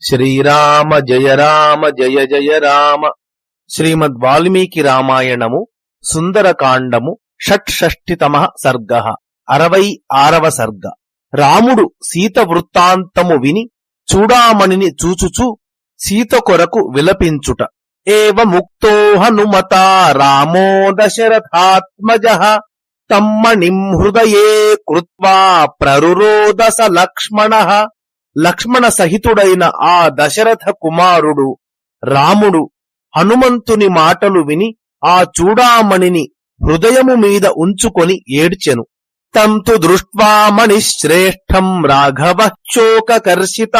శ్రీరామ జయ రామ జయ జయ రామ. శ్రీమద్ వాల్మీకి రామాయణము సుందరకాండము షట్షష్టితమ సర్గ. అరవై ఆరవ సర్గ. రాముడు సీత వృత్తాంతము విని చూడామణిని చూచుచు సీత కొరకు విలపించుట. ఏవ ముక్తో హనుమతా రామో దశరథాత్మజ. తమ్మణిం హృదయే కృత్వా ప్రరురోదస లక్ష్మణ. లక్ష్మణ సహితుడైన ఆ దశరథ కుమారుడు రాముడు హనుమంతుని మాటలు విని ఆ చూడామణిని హృదయము మీద ఉంచుకొని ఏడ్చెను. తంతు దృష్ట్వా మణిశ్రేష్టం రాఘవ చోకకర్షిత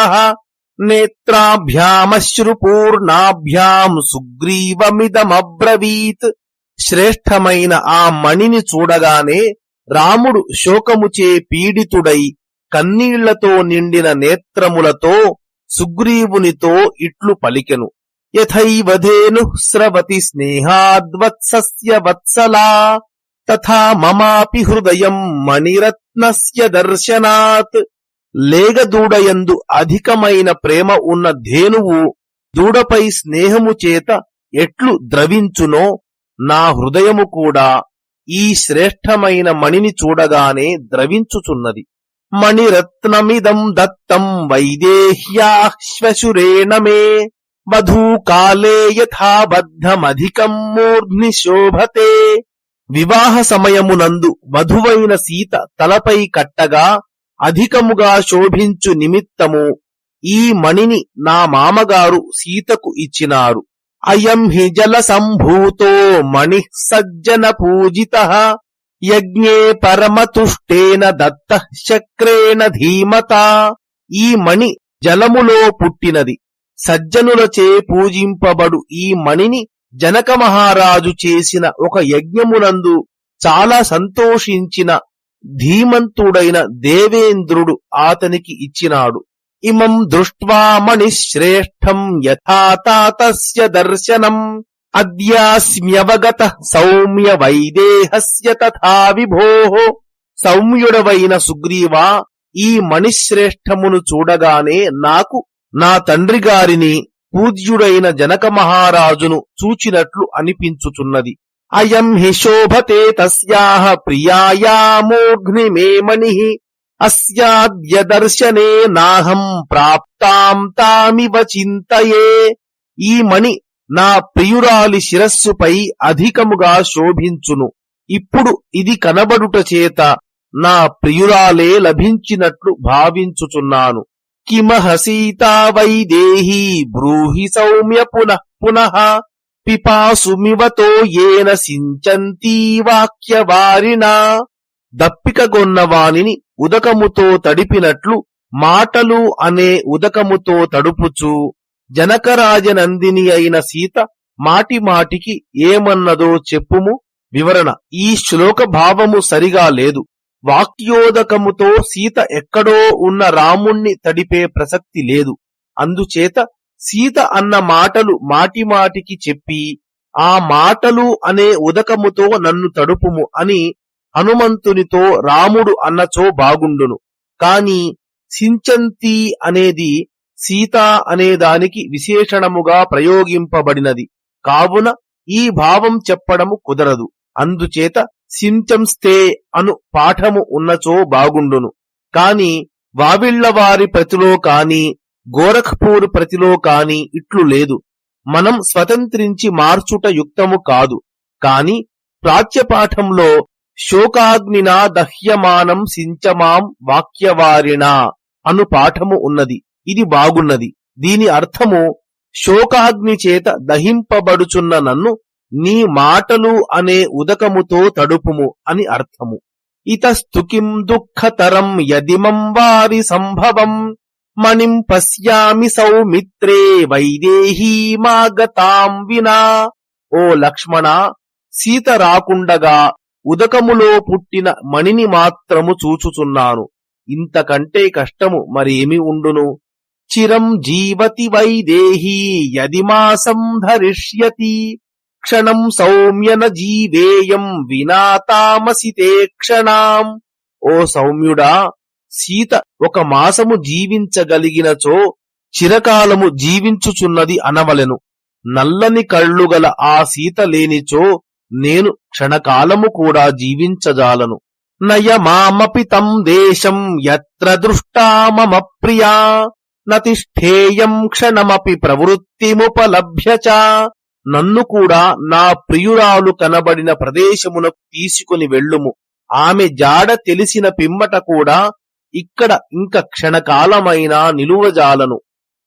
నేత్రాభ్యామశ్రుపూర్ణాభ్యాం సుగ్రీవమిదమబ్రవీత్. శ్రేష్టమైన ఆ మణిని చూడగానే రాముడు శోకముచే పీడితుడై కన్నీళ్ళతో నిండిన నేత్రములతో సుగ్రీవునితో ఇట్లు పలికెను. యథైవధేను స్రవతి స్నేహాద్వత్సస్య వత్సలా తథా మమాపి హృదయం మణిరత్నస్య దర్శనాత్. లేగదూడయందు అధికమైన ప్రేమ ఉన్న ధేనువు దూడపై స్నేహము చేత ఎట్లు ద్రవించునో నా హృదయము కూడా ఈ శ్రేష్టమైన మణిని చూడగానే ద్రవించుచున్నది. మణిరత్నమిదం దత్తం వైదేహ్యాశ్వశురేణ మే వధూకాలే యథాబద్ధమధికం మూర్ధ్ని శోభతే వివాహ సమయమునందు వధువైన సీత తలపై కట్టగా అధికముగా శోభించు నిమిత్తము ఈ మణిని నా మామగారు సీతకు ఇచ్చినారు. అయం హి జల సంభూతో మణి సజ్జన పూజిత। యజ్ఞే పరమతుష్టేన దత్త శక్రేణ ధీమత. ఈ మణి జలములో పుట్టినది. సజ్జనులచే పూజింపబడు ఈ మణిని జనక మహారాజు చేసిన ఒక యజ్ఞమునందు చాలా సంతోషించిన ధీమంతుడైన దేవేంద్రుడు ఆతనికి ఇచ్చినాడు. ఇమం దృష్ట్వా మణిశ్రేష్టం యథాతాతస్య దర్శనం. అద్యాస్మ్యవగత సౌమ్య వైదేహస్య తథా విభో సౌమ్యుడవైన సుగ్రీవా ఈ మణిశ్రేష్టమును చూడగానే నాకు నా తండ్రి గారిని పూజ్యుడైన జనక మహారాజును చూచినట్లు అనిపించుచున్నది. అయం హి శోభతే తస్యాహ ప్రియాయామోఘ్నిమే మణి। అస్యాద్యదర్శనే నాహం ప్రాప్తాం తామివ చింతయే। ఈ మణి నా ప్రియురాలి శిరస్సుపై అధికముగా శోభించును. ఇప్పుడు ఇది కనబడుట చేత నా ప్రియురాలే లభించినట్లు భావించుచున్నాను. కిమహ సీతా వైదేహీ బ్రూహి సౌమ్య పునః పునః పిపాసుమివతో ఏన సించంతీ వాక్యవారినా దప్పికగొన్న వానిని ఉదకముతో తడిపినట్లు మాటలు అనే ఉదకముతో తడుపుచు. జనకరాజనందిని అయిన సీత మాటి మాటికి ఏమన్నదో చెప్పుము. వివరణ ఈ శ్లోక భావము సరిగా లేదు. వాక్యోదకముతో సీత ఎక్కడో ఉన్న రాముణ్ణి తడిపే ప్రసక్తి లేదు. అందుచేత సీత అన్న మాటలు మాటిమాటికి చెప్పి ఆ మాటలు అనే ఉదకముతో నన్ను తడుపుము అని హనుమంతునితో రాముడు అన్నచో బాగుండును. కాని సించంతి అనేది సీత అనే దానికి విశేషణముగా ప్రయోగింపబడినది. కావున ఈ భావం చెప్పడము కుదరదు. అందుచేత సించంస్తే అను పాఠము ఉన్నచో బాగుండును. కాని వావిళ్ళవారి ప్రతిలో కాని గోరఖ్పూర్ ప్రతిలో కాని ఇట్లు లేదు. మనం స్వతంత్రించి మార్చుట యుక్తము కాదు. కాని ప్రాచ్యపాఠంలో శోకాగ్నినా దహ్యమానం సించమాం వాక్యవారిణ అను పాఠము ఉన్నది. ఇది బాగున్నది. దీని అర్థము శోకాగ్ని చేత దహింపబడుచున్న నన్ను నీ మాటలు అనే ఉదకముతో తడుపుము అని అర్థము. ఇతస్తుకిం దుఃఖతరం యదిమం వారి సంభవం మణిం పశ్యామి సౌమిత్రే వైదేహీమాగతాం వినా. ఓ లక్ష్మణ సీత రాకుండగా ఉదకములో పుట్టిన మణిని మాత్రము చూచుచున్నాను. ఇంతకంటే కష్టము మరేమి ఉండును? చిరం జీవతి వైదేహీ యది మాసం ధరిష్యతి క్షణం సౌమ్యన జీవేయం వినా తామసితే క్షణాం ఓ సౌమ్యుడా సీత ఒక మాసము జీవించగలిగినచో చిరకాలము జీవించుచున్నది అనవలెను. నల్లని కళ్ళు గల ఆ సీత లేనిచో నేను క్షణకాలము కూడా జీవించజాలను. నయమామపి తం దేశం ఎత్ర దృష్టా మమ ప్రియా। నతిష్ఠేయం క్షణమపి ప్రవృత్తిముపలభ్య నన్ను కూడా నా ప్రియురాలు కనబడిన ప్రదేశమునకు తీసుకుని వెళ్ళుము. ఆమె జాడ తెలిసిన పిమ్మట కూడా ఇక్కడ ఇంక క్షణకాలమైనా నిలువజాలను.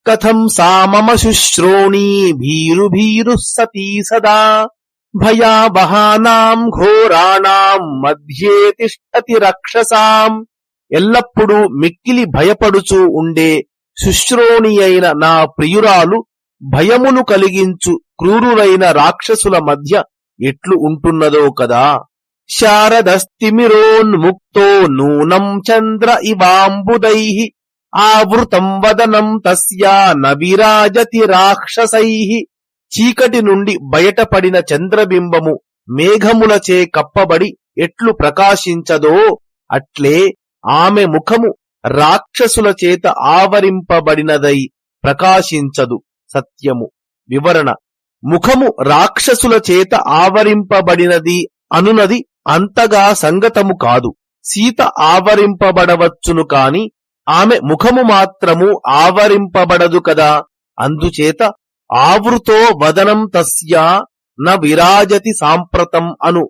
కథం సామమ శుశ్రోణీ భీరు భీరు సతీ సదా. భయావహానాం ఘోరాణాం మధ్యే తిష్టతి రక్షసాం. ఎల్లప్పుడూ మిక్కిలి భయపడుచూ ఉండే శుశ్రోణి అయిన నా ప్రియురాలు భయమును కలిగించు క్రూరులైన రాక్షసుల మధ్య ఎట్లు ఉంటున్నదో కదా. శారదస్తిమిరోన్ముక్తో నూనం చంద్ర ఇవాంబుదై ఆవృతం వదనం తస్యా నవిరాజతి రాక్షసై చీకటి నుండి బయటపడిన చంద్రబింబము మేఘములచే కప్పబడి ఎట్లు ప్రకాశించదో అట్లే ఆమె ముఖము రాక్షసుల చేత ఆవరింపబడినదై ప్రకాశించదు సత్యము. వివరణ. ముఖము రాక్షసుల చేత ఆవరింపబడినది అనునది అంతగా సంగతము కాదు. సీత ఆవరింపబడవచ్చును కాని ఆమె ముఖము మాత్రము ఆవరింపబడదు కదా. అందుచేత ఆవృతో వదనం తస్యా న విరాజతి సాంప్రతం అను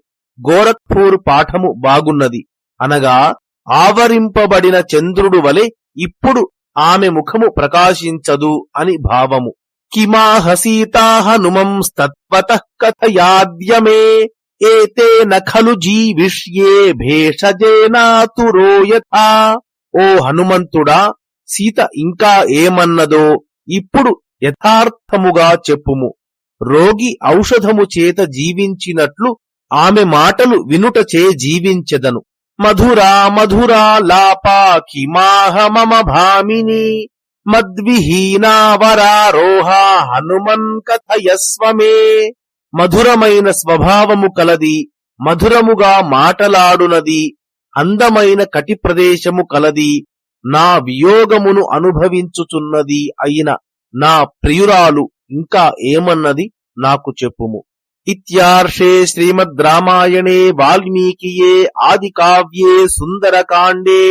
గోరఖ్పూర్ పాఠము బాగున్నది. అనగా ఆవరింపబడిన చంద్రుడు వలె ఇప్పుడు ఆమె ముఖము ప్రకాశించదు అని భావము. కిమాహ సీతా హనుమంస్తత్వత కథయాద్యమే ఏతేన ఖలు జీవిష్యే భేషజేనాతురో యథా ఓ హనుమంతుడా సీత ఇంకా ఏమన్నదో ఇప్పుడు యథార్థముగా చెప్పుము. రోగి ఔషధము చేత జీవించినట్లు ఆమె మాటలు వినుటచే జీవించెదను. మధురా మధురా లాపా కిమాహ మమ భామిని మద్విహీనావరారోహ హనుమన్ కథయస్వమే. మధురమైన స్వభావము కలది మధురముగా మాటలాడునది అందమైన కటి ప్రదేశము కలది నా వియోగమును అనుభవించుచున్నది అయిన నా ప్రియురాలు ఇంకా ఏమన్నది నాకు చెప్పుము. ఇత్యార్షే శ్రీమద్ రామాయణే వాల్మీకియే ఆది కావ్యే సుందరకాండే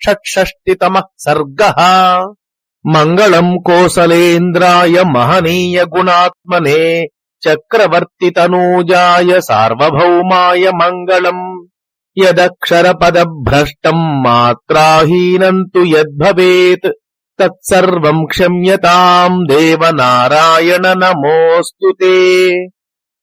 షట్షష్టితమ సర్గ మంగళం కోసలేంద్రాయ మహనీయ గుణాత్మనే చక్రవర్తి తనూజాయ సార్వభౌమాయ మంగళం యదక్షరపదభ్రష్టం మాత్రాహీనం తు యద్భవేత్ తత్సర్వం క్షమ్యతాం దేవనారాయణ నమోస్తుతే